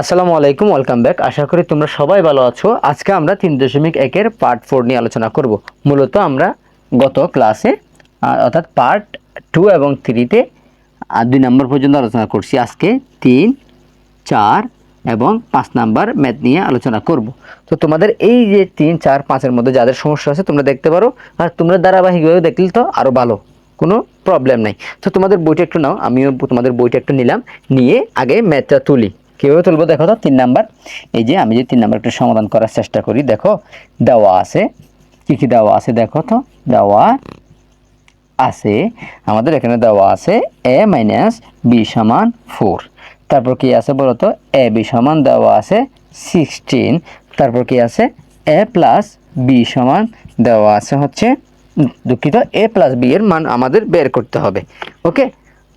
আসসালামু আলাইকুম, welcome back. আশা করি তোমরা সবাই ভালো আছো। আজকে আমরা তিন দশমিক একের পার্ট ফোর নিয়ে আলোচনা করব। মূলত আমরা গত ক্লাসে অর্থাৎ পার্ট টু এবং থ্রিতে দুই নম্বর পর্যন্ত আলোচনা করছি। আজকে তিন, চার এবং পাঁচ নাম্বার ম্যাথ নিয়ে আলোচনা করব। তো তোমাদের এই যে তিন, চার, পাঁচের মধ্যে যাদের সমস্যা আছে, তোমরা দেখতে পারো। আর তোমরা ধারাবাহিকভাবে দেখলে তো আরও ভালো, কোনো প্রবলেম নাই। তো তোমাদের বইটা একটু নাও, আমিও তোমাদের বইটা একটু নিলাম। নিয়ে আগে ম্যাথটা তুলি। কীভাবে তুলবো? দেখো তো, তিন নাম্বার। এই যে আমি যে তিন নাম্বার একটু সমাধান করার চেষ্টা করি, দেখো, দেওয়া আছে। কী কী দেওয়া আছে দেখো তো? দেওয়া আছে, আমাদের এখানে দেওয়া আছে এ মাইনাস বি সমান ফোর তারপর কি আছে বলতো এ বি সমান দেওয়া আছে সিক্সটিন তারপর কি আছে? এ প্লাস বি সমান দেওয়া আছে হচ্ছে দুঃখিত এ প্লাস বি এর মান আমাদের বের করতে হবে। ওকে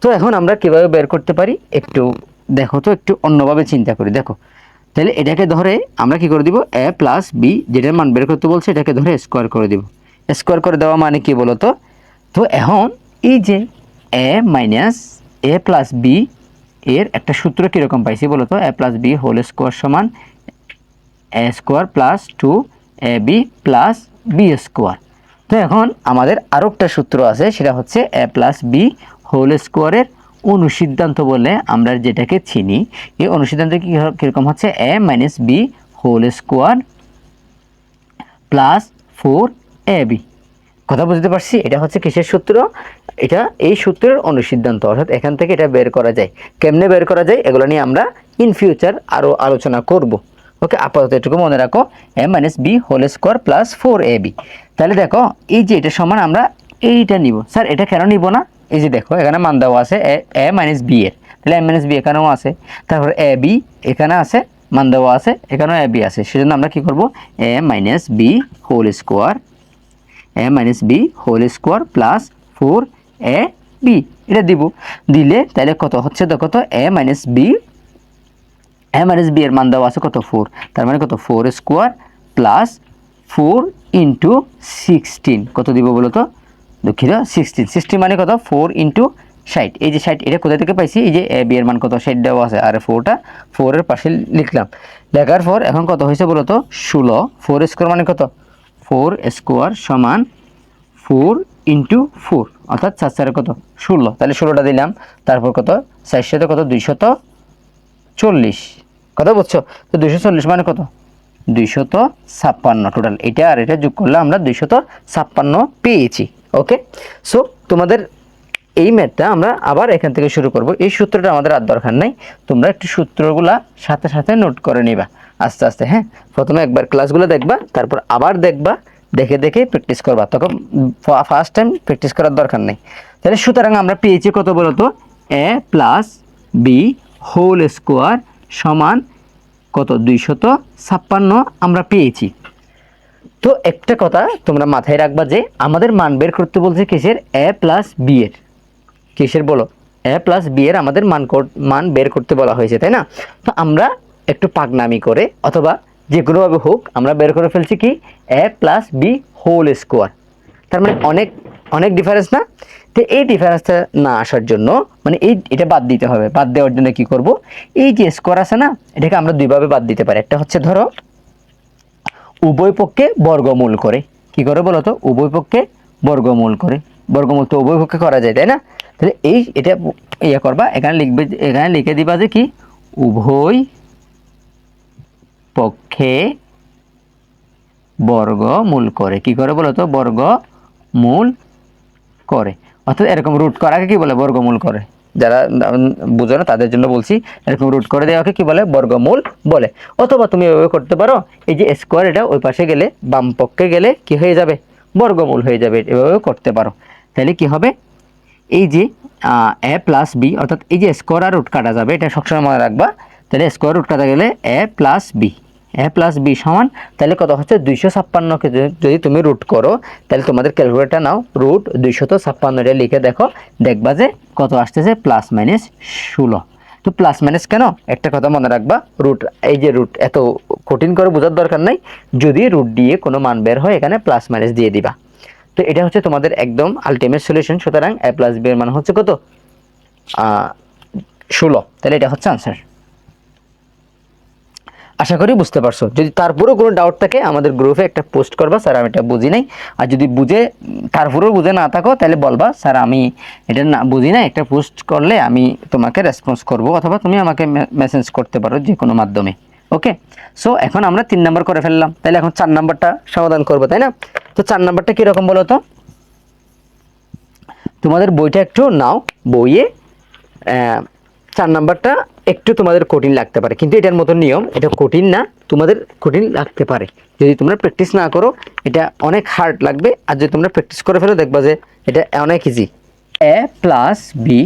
তো এখন আমরা কীভাবে বের করতে পারি? একটু দেখো তো, একটু অন্যভাবে চিন্তা করি, দেখো। তাহলে এটাকে ধরে আমরা কি করে দিব? এ প্লাস বি যেটার মান বের করতে বলছে, এটাকে ধরে স্কোয়ার করে দিব। স্কোয়ার করে দেওয়া মানে কি বলতো? তো এখন এই যে A minus A plus B এর একটা সূত্র কীরকম পাইছি বলতো? A plus B whole square সমান A square plus two A B plus B square তো এখন আমাদের আরও একটা সূত্র আছে, সেটা হচ্ছে এ প্লাস বি হোল স্কোয়ারের অনুসিদ্ধান্ত বলে আমরা যেটাকে চিনি, এই অনুসিদ্ধান্ত কি কীরকম হচ্ছে? A minus B whole square plus four A B কথা বুঝতে পারছি? এটা হচ্ছে কিসের সূত্র? এটা এই সূত্রের অনুসিদ্ধান্ত, অর্থাৎ এখান থেকে এটা বের করা যায়। কেমনে বের করা যায়? এগুলো নিয়ে আমরা ইন ফিউচার আরও আলোচনা করব। ওকে, আপাতত এটুকু মনে রাখো। A minus B whole square plus four A B তাহলে দেখো, এই যে এটা সমান, আমরা এইটা নিব। স্যার, এটা কেন নিব না? এই যে দেখো, এখানে মান দেওয়া আছে, এ মাইনাস বি এর। তাহলে এ মাইনাস বি এখানেও আছে। তারপর এ বি এখানে আছে, মান দেওয়া আছে, এখানেও এ বি আছে। সেজন্য আমরা কি করব? A minus B whole square A minus B whole square plus four A B এটা দিব। দিলে তাহলে কত হচ্ছে দেখো তো, A minus B A minus B এর মান দেওয়া আছে কত? ফোর তার মানে কত? Four square plus four into sixteen কত দিব বলো তো? দুঃখিত সিক্সটিন সিক্সটিন মানে কত? ফোর ইন্টু ষাট। এই যে ষাট, এটা কোথা থেকে পাইছি? এই যে, এ বি এর মান কত? ষাট দেওয়া আছে, আর ফোরটা ফোরের পাশে লিখলাম। লেখার পর এখন কত হয়েছে বলো তো? ষোলো। ফোর স্কোয়ার মানে কত? ফোর স্কোয়ার সমান ফোর ইন্টু ফোর অর্থাৎ চার চারে কত? ষোলো। তাহলে ষোলোটা দিলাম। তারপর কত? চারশোতে কত? দুইশত চল্লিশ। কথা বুঝছ? তো দুইশো চল্লিশ মানে কত? দুইশত ছাপ্পান্ন। টোটাল এটা আর এটা যোগ করলে আমরা দুইশত ছাপ্পান্ন পেয়েছি। ওকে সো তোমাদের এই ম্যাথটা আমরা আবার এখান থেকে শুরু করব। এই সূত্রটা আমাদের আর দরকার নাই। তোমরা একটু সূত্রগুলা সাথে সাথে নোট করে নিবা। আস্তে আস্তে হ্যাঁ? প্রথমে একবার ক্লাসগুলো দেখবা, তারপর আবার দেখবা, দেখে দেখে প্র্যাকটিস করবা। তখন ফার্স্ট টাইম প্র্যাকটিস করার দরকার নেই। তাহলে সুতরাং আমরা পেয়েছি কত বলতো A plus B whole square সমান কত? দুইশত ছাপ্পান্ন আমরা পেয়েছি। তো একটা কথা তোমরা মাথায় রাখবা যে আমাদের মান বের করতে বলছে কিসের? এ প্লাস বি এর। কিসের বলো? এ প্লাস বি এর আমাদের মান মান বের করতে বলা হয়েছে, তাই না? তো আমরা একটু পাগনামি করে অথবা যে কোনোভাবে হোক, আমরা বের করে ফেলছি কি? A plus B whole square তার মানে অনেক অনেক ডিফারেন্স না? তো এই ডিফারেন্সটা না আসার জন্য মানে এই, এটা বাদ দিতে হবে। বাদ দেওয়ার জন্য কি করব? এই যে স্কোয়ার আছে না, এটাকে আমরা দুইভাবে বাদ দিতে পারি। একটা হচ্ছে ধরো উভয় পক্ষে বর্গমূল করে। কি করে বলো তো উভয় পক্ষে বর্গমূল করে। বর্গমূল তো উভয় পক্ষে করা যায়, তাই না? তাহলে এই এটা ইয়ে করবা, এখানে লিখবে, এখানে লিখে দিবা যে কি? উভয় পক্ষে বর্গমূল করে। কি করে বলো তো বর্গমূল করে। অর্থাৎ এরকম রুট করাকে কি বলে? বর্গমূল করে। যারা বুঝো না, তাদের জন্য বলছি, এরকম রুট করে দেওয়াকে কি বলে? বর্গমূল বলে। অথবা তুমি এভাবে করতে পারো, এই যে স্কোয়ার এটা ওই পাশে গেলে, বাম পক্ষে গেলে কি হয়ে যাবে? বর্গমূল হয়ে যাবে এভাবেও করতে পারো। তাহলে কি হবে? এই যে এ প্লাস বি অর্থাৎ এই যে স্কোয়ার আর রুট কাটা যাবে, এটা সবসময় মনে রাখবা। তাহলে স্কোয়ার রুট কাটা গেলে A plus B A plus B সমান, তাহলে কত হচ্ছে? দুইশো ছাপ্পান্নকে যদি- তুমি রুট করো, তাহলে তোমাদের ক্যালকুলেটার নাও রুট দুইশত ছাপ্পান্নটা লিখে দেখো, দেখবা যে কত আসতেছে? প্লাস মাইনাস ষোলো। তো প্লাস মাইনাস কেন? একটা কথা মনে রাখবা রুট এই যে রুট এত কঠিন করে বোঝার দরকার নাই, যদি রুট দিয়ে কোনো মান বের হয়, এখানে প্লাস মাইনাস দিয়ে দিবা। তো এটা হচ্ছে তোমাদের একদম আলটিমেট সলিউশন সুতরাং এ প্লাস বি এর মান হচ্ছে কত? ষোলো। তাহলে এটা হচ্ছে আনসার আশা করি বুঝতে পারছ। যদি তারপরেও কোনো ডাউট থাকে, আমাদের গ্রুপে একটা পোস্ট করবা স্যার আমি এটা বুঝি নাই। আর যদি বুঝে, তারপরেও বুঝে না থাকো, তাহলে বলবা স্যার আমি এটা না, বুঝি না একটা পোস্ট করলে আমি তোমাকে রেসপন্স করব, অথবা তুমি আমাকে মেসেজ করতে পারো যে কোনো মাধ্যমে। ওকে সো এখন আমরা তিন নাম্বার করে ফেললাম। তাহলে এখন চার নাম্বারটা সমাধান করব, তাই না? তো চার নাম্বারটা কীরকম বলো তো তোমাদের বইটা একটু নাও, বইয়ে চার নাম্বারটা একটু তোমাদের কঠিন লাগতে পারে। কিন্তু এটার মতো নিয়ম, এটা কঠিন না, তোমাদের কঠিন লাগতে পারে। যদি তোমরা প্র্যাকটিস না করো, এটা অনেক হার্ড লাগবে। আর যদি তোমরা প্র্যাকটিস করে ফেলো, দেখবা যে এটা অনেক ইজি এ প্লাস বি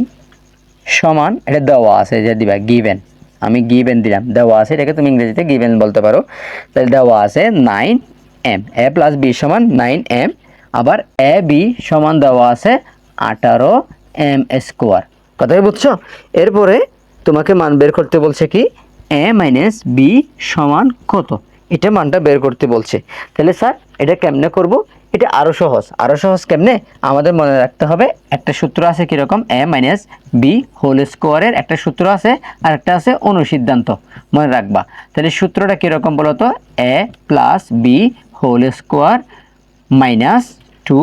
সমান, এটা দেওয়া আছে যে দিবা গিভেন আমি গিভেন দিলাম। দেওয়া আছে, এটাকে তুমি ইংরেজিতে গিভেন বলতে পারো। তাহলে দেওয়া আছে nine M A plus B সমান নাইন এম আবার এ বি সমান দেওয়া আছে আঠারো এম স্কোয়ার কথাই বুঝছ? এরপরে তোমাকে মান বের করতে বলছে কি? এ মাইনাস বি সমান কত? এটা মানটা বের করতে বলছে। তাহলে স্যার, এটা কেমনে করব? এটা আরও সহজ। আরও সহজ কেমনে? আমাদের মনে রাখতে হবে, একটা সূত্র আছে কীরকম? এ মাইনাস বি হোল স্কোয়ারের একটা সূত্র আছে আর একটা আছে অনুসিদ্ধান্ত। মনে রাখবা। তাহলে সূত্রটা কীরকম বলো তো A plus B whole square minus two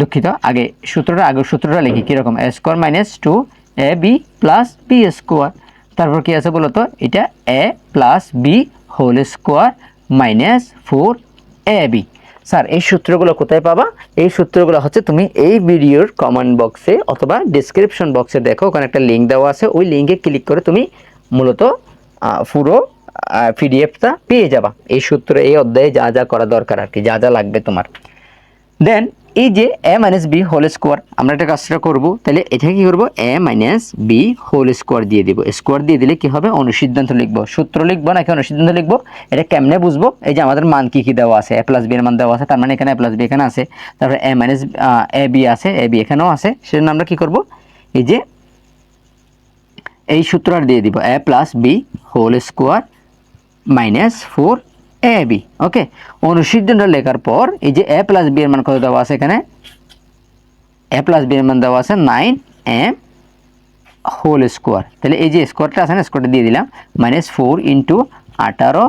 দুঃখিত, আগে সূত্রটা, আগের সূত্রটা লিখি, কীরকম? A square minus two A B plus B square তারপর কি আছে বলো তো এটা A plus B whole square minus four A B sir, এই সূত্রগুলো কোথায় পাবা? এই সূত্রগুলো হচ্ছে তুমি এই ভিডিওর কমেন্ট বক্সে অথবা ডিসক্রিপশন বক্সে দেখো, ওখানে একটা লিঙ্ক দেওয়া আছে। ওই লিঙ্কে ক্লিক করে তুমি মূলত পুরো পিডিএফটা পেয়ে যাবা। এই সূত্র, এই অধ্যায়ে যা যা করা দরকার আর কি, যা যা লাগবে তোমার। দেন এই যে A minus B whole square আমরা একটা কাজটা করব। তাহলে এটা কি করব? A minus B whole square দিয়ে দিব। স্কোয়ার দিয়ে দিলে কি হবে? অনুসিদ্ধান্ত লিখব। সূত্র লিখব নাকি অনুসিদ্ধান্ত লিখব? এটা কেমনে বুঝব? এই যে আমাদের মান কি কি দেওয়া আছে? এ প্লাস বি এর মান দেওয়া আছে, তার মানে এখানে এ প্লাস বি এখানে আছে। তারপরে এ মাইনাস এ বি আছে এ বি এখানেও আছে। সেজন্য আমরা কি করব? এই যে এই সূত্রটা দিয়ে দিব। A plus B whole square minus four A B okay অনুসিদ্ধান্ত লেখার পর এই যে এ প্লাস বি এর মান কত দেওয়া আছে এখানে? এ প্লাস বি এর মান দেওয়া আছে নাইন এম হোল স্কোয়ার তাহলে এই যে স্কোয়ারটা আছে না স্কোয়ারটা দিয়ে দিলাম মাইনাস ফোর ইন্টু আঠারো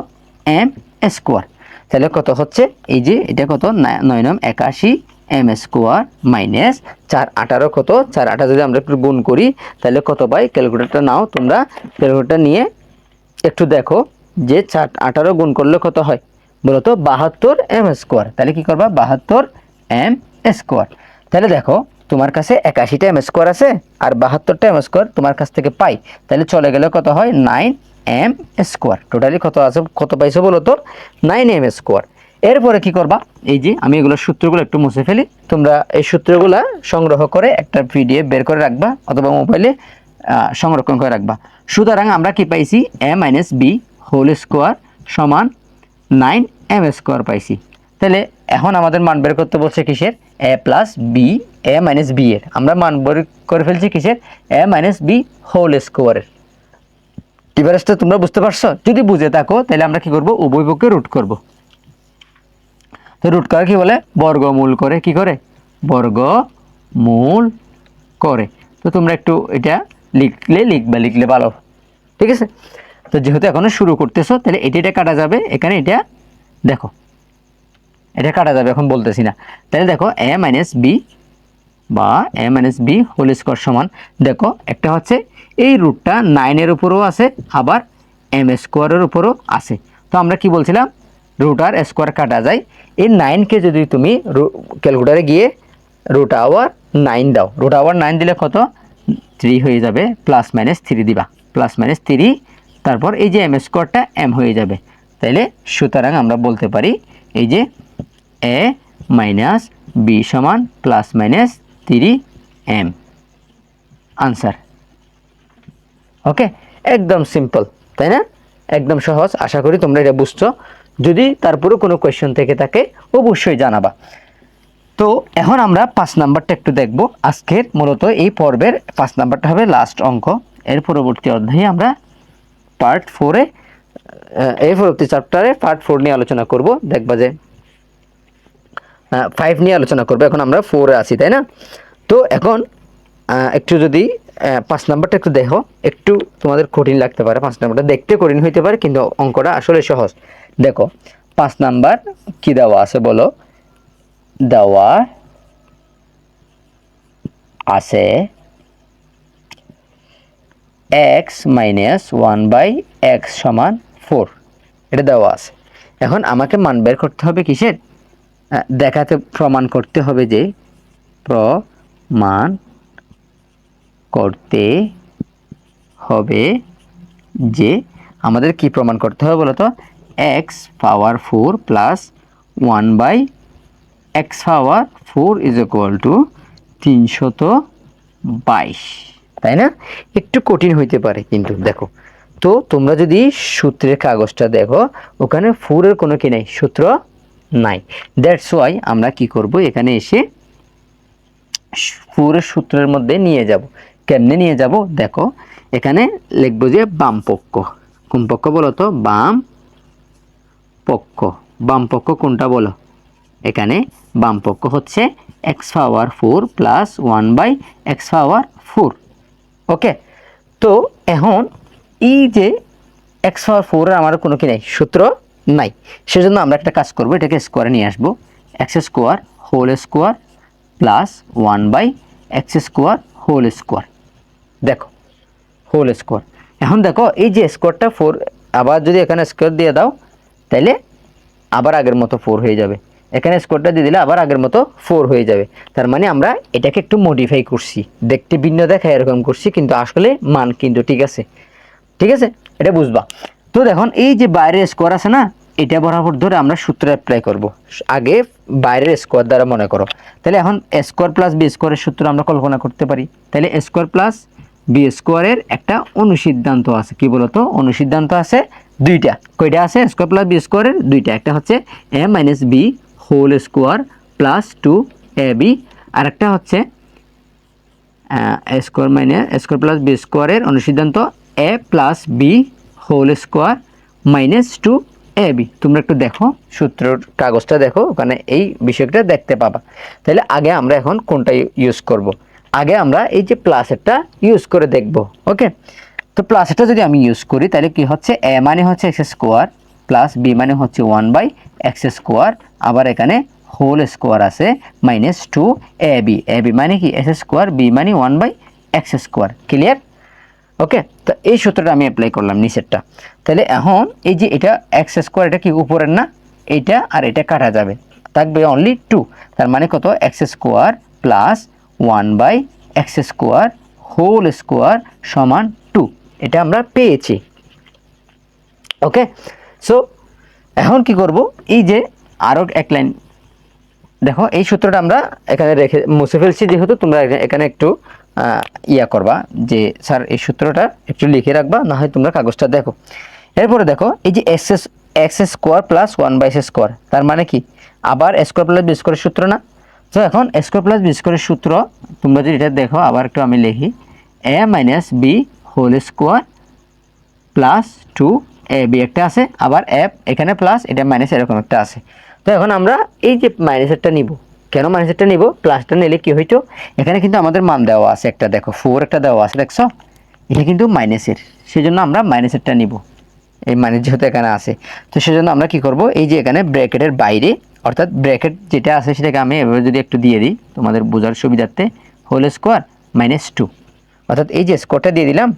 এম স্কোয়ার তাহলে কত হচ্ছে? এই যে এটা কত? নয় নম একাশি এম স্কোয়ার মাইনাস চার আঠারো কত? চার আঠারো যদি আমরা একটু গুণ করি, তাহলে কত পাই? ক্যালকুলেটরটা নাও, তোমরা ক্যালকুলেটর নিয়ে একটু দেখো। যে চার আঠারো গুণ করলে কত হয়? বলতো বাহাত্তর এম স্কোয়ার তাহলে কি করবা? বাহাত্তর এম স্কোয়ার তাহলে দেখো, তোমার কাছে একাশিটা এম স্কোয়ার আছে আর বাহাত্তরটা এম স্কোয়ার তোমার কাছ থেকে পাই। তাহলে চলে গেলে কত হয়? নাইন এম স্কোয়ার টোটালি কত আছে, কত পাইছো বলো তো? নাইন এম স্কোয়ার এরপরে কি করবা? এই যে আমি এগুলো সূত্রগুলো একটু মুছে ফেলি। তোমরা এই সূত্রগুলা সংগ্রহ করে একটা পিডিএফ বের করে রাখবা অথবা মোবাইলে সংরক্ষণ করে রাখবা। সুতরাং আমরা কি পাইছি? A minus B whole square সমান নাইন এম স্কোয়ার পাইছি। তাহলে এখন আমাদের মান বের করতে বলছে কিসের? A plus B A minus B এর। আমরা মান বের করে ফেলছি কিসের? এ মাইনাস বি হোল স্কোয়ারের। ডিফারেন্সটা তোমরা বুঝতে পারছ? যদি বুঝে থাকো, তাহলে আমরা কি করব? উভয় পক্ষে রুট করব। তো রুট করা কি বলে? বর্গমূল করে। কি করে? বর্গমূল করে। তো তোমরা একটু এটা লিখলে লিখবে, লিখলে ভালো। ঠিক আছে? তো যেহেতু এখনও শুরু করতেছো, তাহলে এটা এটা কাটা যাবে। এখানে এটা দেখো। এটা কাটা যাবে, এখন বলতেছি না। তাহলে দেখো এ মাইনাস বি বা A minus B whole square সমান। দেখো, একটা হচ্ছে এই রুটটা নাইনের উপরেও আছে, আবার এম স্কোয়ারের উপরও আছে। তো আমরা কি বলছিলাম? রুট আর স্কোয়ার কাটা যায়। এই নাইনকে যদি তুমি ক্যালকুলেটারে গিয়ে রুট আওয়ার নাইন দাও। রুট আওয়ার নাইন দিলে কত? থ্রি হয়ে যাবে প্লাস মাইনাস থ্রি দিবা। প্লাস মাইনাস থ্রি তারপর এই যে এম স্কোয়ারটা এম হয়ে যাবে। তাইলে সুতরাং আমরা বলতে পারি, এই যে এ মাইনাস বি সমান plus minus three M answer okay একদম সিম্পল তাই না? একদম সহজ, আশা করি তোমরা এটা বুঝছ। যদি তারপরে কোনো কোয়েশ্চেন থেকে থাকে, অবশ্যই জানাবা। তো এখন আমরা পাঁচ নাম্বারটা একটু দেখব। আজকের মূলত এই পর্বের পাঁচ নাম্বারটা হবে লাস্ট অঙ্ক। এর পরবর্তী অধ্যায়ে আমরা পার্ট ফোরে এই পরবর্তী চ্যাপ্টারে পার্ট ফোর নিয়ে আলোচনা করব। দেখবা যে ফাইভ নিয়ে আলোচনা করব। এখন আমরা ফোরে আছি, তাই না? তো এখন একটু যদি পাঁচ নাম্বারটা একটু দেখো। একটু তোমাদের কঠিন লাগতে পারে, পাঁচ নাম্বারটা দেখতে কঠিন হইতে পারে, কিন্তু অঙ্কটা আসলে সহজ। দেখো, পাঁচ নাম্বার কি দেওয়া আছে বলো? দেওয়া আছে X minus one by X সমান ফোর। এটা দেওয়া আছে। এখন আমাকে মান বের করতে হবে কিসের? দেখাতে, প্রমাণ করতে হবে যে প্রমাণ করতে হবে যে আমাদের কি প্রমাণ করতে হবে বলতো? X power four plus one by X power four is equal to তিনশত বাইশ। তাই না? একটু কঠিন হইতে পারে কিন্তু, দেখো। তো তোমরা যদি সূত্রের কাগজটা দেখো, ওখানে ফোরের কোনো কি নাই? সূত্র নাই। দ্যাটস ওয়াই আমরা কি করব? এখানে এসে ফোরের সূত্রের মধ্যে নিয়ে যাব। কেমনে নিয়ে যাব? দেখো, এখানে লিখব যে বাম পক্ষ। কোন পক্ষ বলো তো? বাম পক্ষ। বাম পক্ষ কোনটা বলো? এখানে বাম পক্ষ হচ্ছে X power four plus one by X power four okay তো এখন এই যে এক্স পাওয়ার ফোরের আমার কোনো কি নাই, সূত্র নাই। সেজন্য আমরা একটা কাজ করব, এটাকে স্কোয়ারে নিয়ে আসব। X square whole square plus one by X square whole square দেখো হোল স্কোয়ার এখন দেখো, এই যে স্কোয়ারটা ফোর আবার যদি এখানে স্কোয়ার দিয়ে দাও তাহলে আবার আগের মতো ফোর হয়ে যাবে। এখানে স্কোয়ারটা দিয়ে দিলে আবার আগের মতো ফোর হয়ে যাবে। তার মানে আমরা এটাকে একটু মডিফাই করছি। দেখতে ভিন্ন দেখা এরকম করছি, কিন্তু আসলে মান কিন্তু ঠিক আছে। ঠিক আছে? এটা বুঝবা। তো দেখুন, এই যে বাইরের স্কোয়ার আছে না, এটা বরাবর ধরে আমরা সূত্র অ্যাপ্লাই করব। আগে বাইরের স্কোয়ার দ্বারা মনে করো। তাহলে এখন স্কোয়ার প্লাস বি স্কোয়ারের সূত্র আমরা কল্পনা করতে পারি। তাহলে স্কোয়ার প্লাস বি স্কোয়ারের একটা অনুসিদ্ধান্ত আছে। কি বলতো? অনুসিদ্ধান্ত আছে দুইটা। কয়টা আছে? স্কোয়ার প্লাস বি স্কোয়ারের দুইটা। একটা হচ্ছে A minus B whole square plus two A B. আর একটা হচ্ছে square minus square plus B স্কোয়ারের অনুসিদ্ধান্ত A plus B whole square minus two A B. তোমরা একটু দেখো, সূত্রর কাগজটা দেখো, ওখানে এই বিষয়টা দেখতে পাবা। তাহলে আগে আমরা এখন কোনটা ইউজ করব। আগে আমরা এই যে প্লাসেরটা ইউজ করে দেখব ওকে তো প্লাসেরটা যদি আমি ইউজ করি, তাহলে কি হচ্ছে? এ মানে হচ্ছে এক্স স্কোয়ার প্লাস বি মানে হচ্ছে ওয়ান বাই এক্স স্কোয়ার আবার এখানে হোল স্কোয়ার আছে minus two A B A B মানে কি? এক্স স্কোয়ার বি মানে one by X square clear okay তো এই সূত্রটা আমি অ্যাপ্লাই করলাম নিচেরটা। তাহলে এখন এই যে এটা এক্স স্কোয়ার এটা কি উপরের না? এটা আর এটা কাটা যাবে। থাকবে অনলি টু তার মানে কত? X square plus one by X square whole square সমান টু এটা আমরা পেয়েছি। ওকে সো এখন কি করব? এই যে আরও এক লাইন। দেখো, এই সূত্রটা আমরা এখানে রেখে মুছে ফেলছি যেহেতু তোমরা এখানে একটু ইয়া করবা যে, স্যার, এই সূত্রটা একটু লিখে রাখবা, না হয় তোমরা কাগজটা দেখো। এরপরে দেখো, এই যে X S, X square plus one by square, তার মানে কি? আবার স্কোয়ার প্লাস বি সূত্র না? তো এখন স্কোয়ার প্লাস বি সূত্র, তোমরা যদি এটা দেখো, আবার একটু আমি লিখি। A minus B whole square plus two A B একটা আছে, আবার অ্যাপ এখানে প্লাস, এটা মাইনাস এরকম একটা আছে। তো এখন আমরা এই যে মাইনাসেরটা নিব। কেন মাইনাসেরটা নিব? প্লাসটা নিলে কি হইতো? এখানে কিন্তু আমাদের মান দেওয়া আছে একটা, দেখো ফোর একটা দেওয়া আছে, দেখছ? এটা কিন্তু মাইনাসের সেই জন্য আমরা মাইনাসেরটা নিব। এই মাইনাস যেহেতু এখানে আছে। তো সেজন্য আমরা কি করব? এই যে এখানে ব্র্যাকেটের বাইরে, অর্থাৎ ব্র্যাকেট যেটা আছে সেটাকে আমি এভাবে যদি একটু দিয়ে দিই, তোমাদের বোঝার সুবিধার্থে হোল স্কোয়ার মাইনাস টু অর্থাৎ এই যে স্কোয়ারটা দিয়ে দিলাম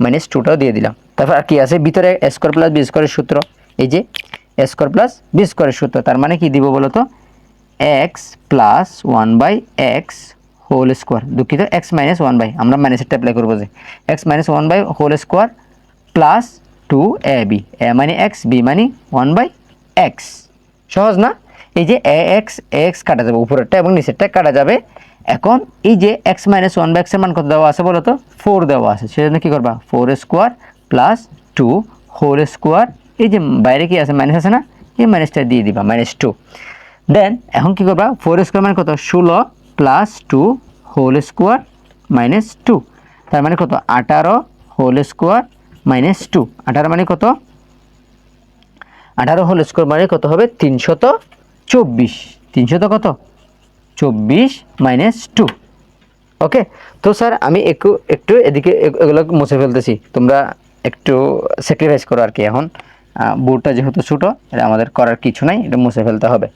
মাইনাস টুটাও দিয়ে দিলাম। তারপর আর কি আছে? ভিতরে স্কোয়ার প্লাস বি স্কোয়ারের সূত্র। এই যে স্কোয়ার প্লাস বি স্কোয়ারের সূত্র, তার মানে কি দিব বলো তো? X plus one by X whole square দুঃখিত এক্স মাইনাস ওয়ান বাই আমরা মাইনাসেরটা অ্যাপ্লাই করব যে। X minus one by whole square plus two A B A মানে এক্স বি মানে ওয়ান বাই এক্স সহজ না? এই যে এ এক্স এক্স কাটা যাবে উপরেরটা এবং নিচেরটা কাটা যাবে। এখন এই যে এক্স মাইনাস ওয়ান বাই এক্সের মান কত দেওয়া আছে বলো তো? ফোর দেওয়া আছে। সেজন্য কী করবা? Four square plus two whole square এই যে বাইরে কি আছে? মাইনাস আছে না? এই মাইনাসটা দিয়ে দিবা মাইনাস টু দেন এখন কি করবা? ফোর স্কোয়ার মানে কত? ষোলো plus two whole square minus two তার মানে কত? আঠারো হোল স্কোয়ার মাইনাস টু আঠারো মানে কত? আঠারো হোল স্কোয়ার মানে কত হবে? তিনশত চব্বিশ। তিনশত কত? চব্বিশ মাইনাস টু ওকে তো স্যার, আমি একটু একটু এদিকে এগুলো মুছে ফেলতেছি। তোমরা একটু স্যাক্রিফাইস করো আর কি এখন। বোর্ডটা যেহেতু ছোটো, এটা আমাদের করার কিছু নাই, এটা মুছে ফেলতে হবে।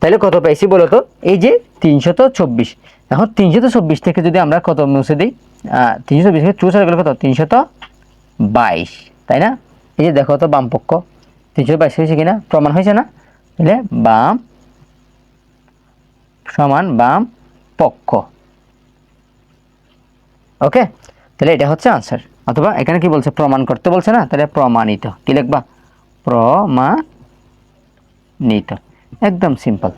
তাহলে কত পাইছি বলো তো? এই যে তিনশত চব্বিশ। এখন তিনশত চব্বিশ থেকে যদি আমরা কত মুছে দিই? তিনশো চব্বিশ থেকে চৌষট্টি গেলে কত? তিনশত বাইশ, তাই না? এই যে দেখো তো বাম পক্ষ তিনশো বাইশ হয়েছে কিনা? প্রমাণ হয়েছে না? তাহলে বাম সমান বাম পক্ষ। ওকে? তাহলে এটা হচ্ছে আনসার অথবা এখানে কি বলছে? প্রমাণ করতে বলছে না? তাহলে প্রমাণিত। কি লিখবা? প্রমাণিত। একদম সিম্পল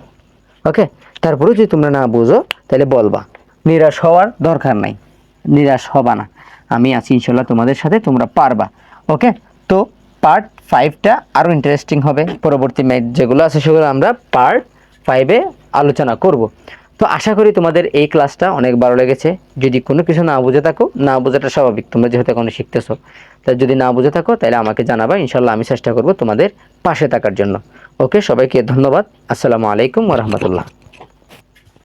ওকে তারপরেও যদি তোমরা না বুঝো, তাহলে বলবা। নিরাশ হওয়ার দরকার নাই। নিরাশ হবা না। আমি আছি ইনশাল্লাহ তোমাদের সাথে তোমরা পারবা। ওকে তো পার্ট ফাইভটা আরও ইন্টারেস্টিং হবে। পরবর্তী ম্যাচ যেগুলো আছে, সেগুলো আমরা পার্ট ফাইভে আলোচনা করব। তো আশা করি তোমাদের এই ক্লাসটা অনেক ভালো লেগেছে। যদি কোনো কিছু না বুঝে থাকো, না বোঝাটা স্বাভাবিক। তোমরা যেহেতু এখন শিখতেছো। তা যদি না বুঝে থাকো, তাহলে আমাকে জানাবা। ইনশাল্লাহ আমি চেষ্টা করব তোমাদের পাশে থাকার জন্য। ওকে, সবাইকে ধন্যবাদ। আসসালামু আলাইকুম রহমতুল্লাহ।